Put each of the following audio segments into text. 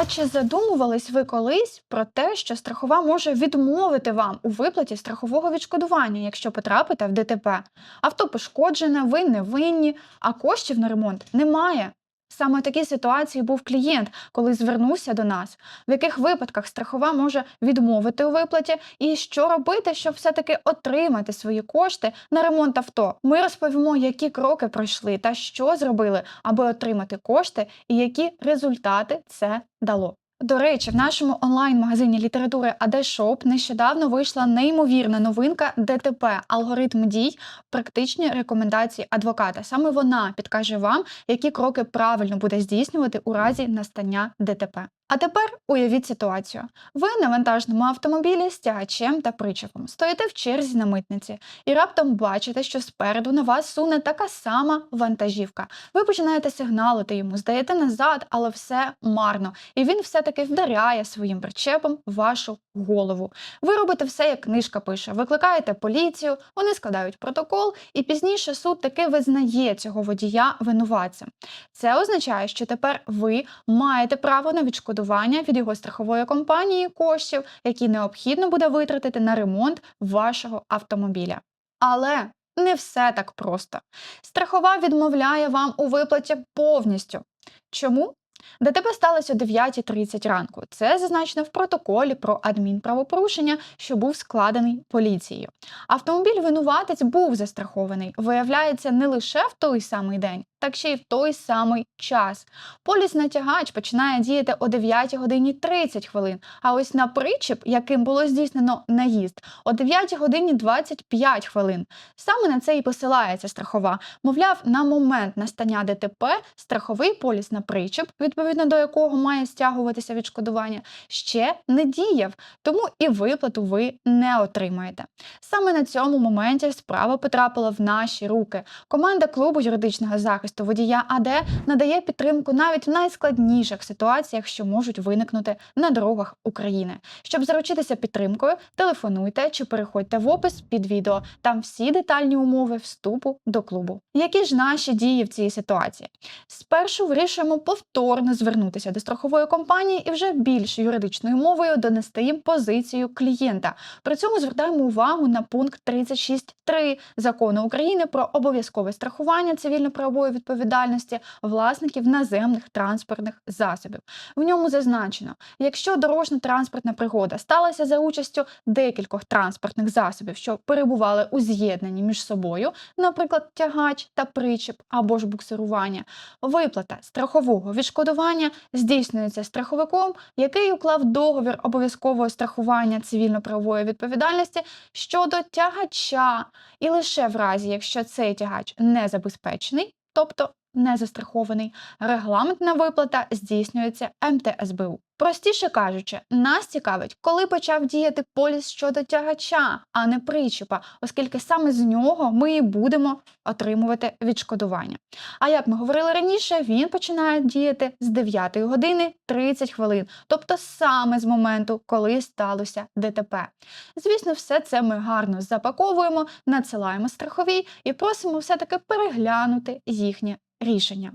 А чи задумувались ви колись про те, що страхова може відмовити вам у виплаті страхового відшкодування, якщо потрапите в ДТП? Авто пошкоджене, ви не винні, а коштів на ремонт немає. Саме в такій ситуації був клієнт, коли звернувся до нас, в яких випадках страхова може відмовити у виплаті, і що робити, щоб все-таки отримати свої кошти на ремонт авто. Ми розповімо, які кроки пройшли та що зробили, аби отримати кошти, і які результати це дало. До речі, в нашому онлайн-магазині літератури Адешоп нещодавно вийшла неймовірна новинка ДТП алгоритм дій, практичні рекомендації адвоката. Саме вона підкаже вам, які кроки правильно буде здійснювати у разі настання ДТП. А тепер уявіть ситуацію: ви на вантажному автомобілі з тягачем та причепом стоїте в черзі на митниці і раптом бачите, що спереду на вас суне така сама вантажівка. Ви починаєте сигналити йому, здаєте назад, але все марно. І він все-таки вдаряє своїм причепом вашу голову. Ви робите все, як книжка пише. Викликаєте поліцію, вони складають протокол, і пізніше суд таки визнає цього водія винуватцем. Це означає, що тепер ви маєте право на відшкодування від його страхової компанії коштів, які необхідно буде витратити на ремонт вашого автомобіля. Але не все так просто. Страхова відмовляє вам у виплаті повністю. Чому? ДТП сталося о 9.30 ранку. Це зазначено в протоколі про адмінправопорушення, що був складений поліцією. Автомобіль винуватець був застрахований, виявляється, не лише в той самий день, так ще й в той самий час. Поліс на тягач починає діяти о 9 годині 30 хвилин. А ось на причіп, яким було здійснено наїзд, о 9 годині 25 хвилин. Саме на це і посилається страхова. Мовляв, на момент настання ДТП страховий поліс на причіп, відповідно до якого має стягуватися відшкодування, ще не діяв, тому і виплату ви не отримаєте. Саме на цьому моменті справа потрапила в наші руки. Команда клубу юридичного захисту водія АД надає підтримку навіть в найскладніших ситуаціях, що можуть виникнути на дорогах України. Щоб заручитися підтримкою, телефонуйте чи переходьте в опис під відео. Там всі детальні умови вступу до клубу. Які ж наші дії в цій ситуації? Спершу вирішуємо повторно звернутися до страхової компанії і вже більш юридичною мовою донести їм позицію клієнта. При цьому звертаємо увагу на пункт 36.3 закону України про обов'язкове страхування цивільно-правової відповідальності власників наземних транспортних засобів. В ньому зазначено, якщо дорожньо-транспортна пригода сталася за участю декількох транспортних засобів, що перебували у з'єднанні між собою, наприклад, тягач та причіп або ж буксирування, виплата страхового відшкодування здійснюється страховиком, який уклав договір обов'язкового страхування цивільно-правової відповідальності щодо тягача, і лише в разі, якщо цей тягач не забезпечений, тобто не застрахований, регламентна виплата здійснюється МТСБУ. Простіше кажучи, нас цікавить, коли почав діяти поліс щодо тягача, а не причіпа, оскільки саме з нього ми і будемо отримувати відшкодування. А як ми говорили раніше, він починає діяти з 9 години 30 хвилин, тобто саме з моменту, коли сталося ДТП. Звісно, все це ми гарно запаковуємо, надсилаємо страховій і просимо все-таки переглянути їхнє рішення.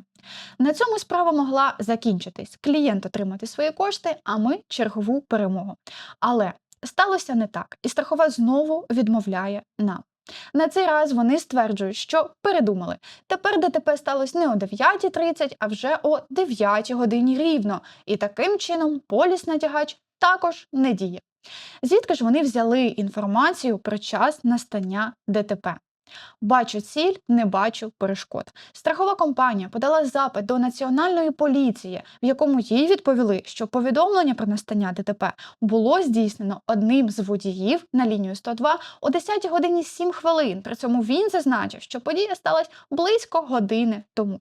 На цьому справа могла закінчитись. Клієнт отримати свої кошти, а ми чергову перемогу. Але сталося не так, і страхова знову відмовляє нам. На цей раз вони стверджують, що передумали. Тепер ДТП сталося не о 9.30, а вже о 9 годині рівно. І таким чином поліс натягач також не діє. Звідки ж вони взяли інформацію про час настання ДТП? Бачу ціль, не бачу перешкод. Страхова компанія подала запит до національної поліції, в якому їй відповіли, що повідомлення про настання ДТП було здійснено одним з водіїв на лінію 102 о 10 годині 7 хвилин. При цьому він зазначив, що подія сталася близько години тому.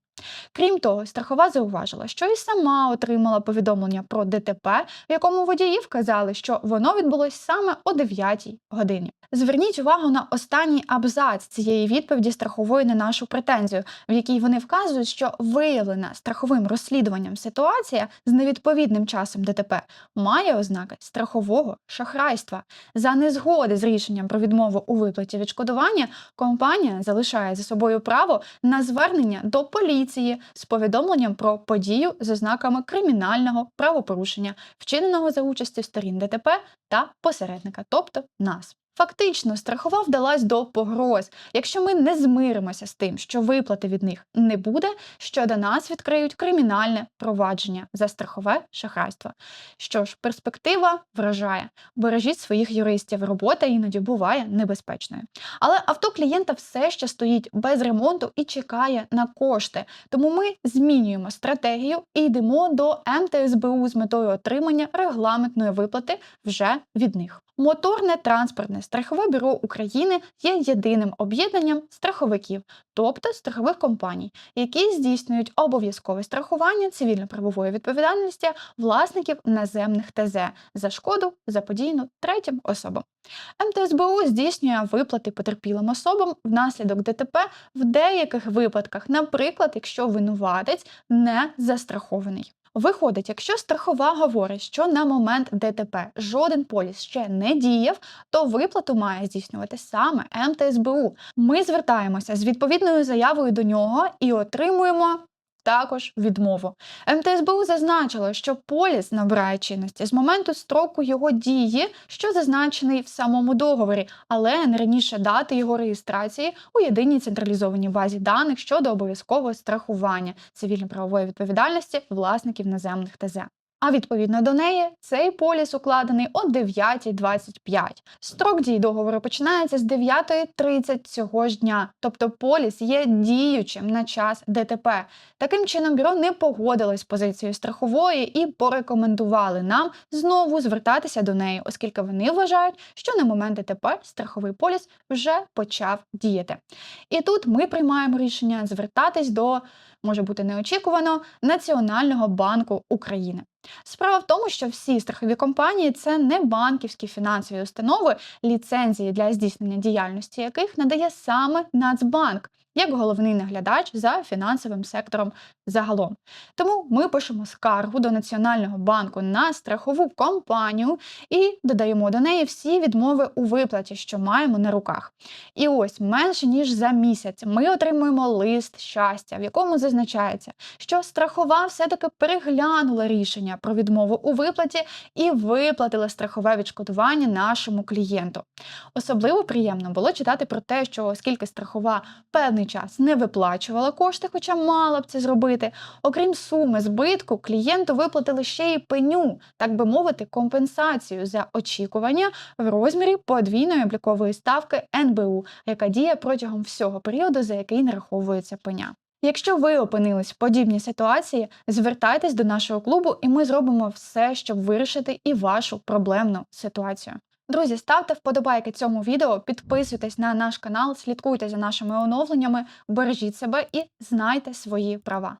Крім того, страхова зауважила, що і сама отримала повідомлення про ДТП, в якому водії вказали, що воно відбулось саме о 9 годині. Зверніть увагу на останній абзац цієї відповіді страхової на нашу претензію, в якій вони вказують, що виявлена страховим розслідуванням ситуація з невідповідним часом ДТП має ознаки страхового шахрайства. За незгоди з рішенням про відмову у виплаті відшкодування компанія залишає за собою право на звернення до поліції з повідомленням про подію з ознаками кримінального правопорушення, вчиненого за участі сторін ДТП та посередника, тобто нас. Фактично, страхова вдалась до погроз. Якщо ми не змиримося з тим, що виплати від них не буде, щодо нас відкриють кримінальне провадження за страхове шахрайство. Що ж, перспектива вражає. Бережіть своїх юристів, робота іноді буває небезпечною. Але авто клієнта все ще стоїть без ремонту і чекає на кошти. Тому ми змінюємо стратегію і йдемо до МТСБУ з метою отримання регламентної виплати вже від них. Моторне транспортне страхове бюро України є єдиним об'єднанням страховиків, тобто страхових компаній, які здійснюють обов'язкове страхування цивільно-правової відповідальності власників наземних ТЗ за шкоду заподіяну третім особам. МТСБУ здійснює виплати потерпілим особам внаслідок ДТП в деяких випадках, наприклад, якщо винуватець не застрахований. Виходить, якщо страхова говорить, що на момент ДТП жоден поліс ще не діяв, то виплату має здійснювати саме МТСБУ. Ми звертаємося з відповідною заявою до нього і отримуємо. Також відмову. МТСБУ зазначило, що поліс набирає чинності з моменту строку його дії, що зазначений в самому договорі, але не раніше дати його реєстрації у єдиній централізованій базі даних щодо обов'язкового страхування цивільно-правової відповідальності власників наземних ТЗ. А відповідно до неї цей поліс укладений о 9.25. Строк дії договору починається з 9.30 цього ж дня, тобто поліс є діючим на час ДТП. Таким чином, бюро не погодилось з позицією страхової і порекомендували нам знову звертатися до неї, оскільки вони вважають, що на момент ДТП страховий поліс вже почав діяти. І тут ми приймаємо рішення звертатись до може бути неочікувано Національного банку України. Справа в тому, що всі страхові компанії це не банківські фінансові установи, ліцензії для здійснення діяльності яких надає саме Нацбанк як головний наглядач за фінансовим сектором загалом. Тому ми пишемо скаргу до Національного банку на страхову компанію і додаємо до неї всі відмови у виплаті, що маємо на руках. І ось менше ніж за місяць ми отримуємо лист щастя, в якому зазначається, що страхова все-таки переглянула рішення про відмову у виплаті і виплатила страхове відшкодування нашому клієнту. Особливо приємно було читати про те, що оскільки страхова певний час не виплачувала кошти, хоча мала б це зробити, окрім суми збитку, клієнту виплатили ще й пеню, так би мовити, компенсацію за очікування в розмірі подвійної облікової ставки НБУ, яка діє протягом всього періоду, за який нараховується пеня. Якщо ви опинились в подібній ситуації, звертайтесь до нашого клубу, і ми зробимо все, щоб вирішити і вашу проблемну ситуацію. Друзі, ставте вподобайки цьому відео, підписуйтесь на наш канал, слідкуйте за нашими оновленнями, бережіть себе і знайте свої права.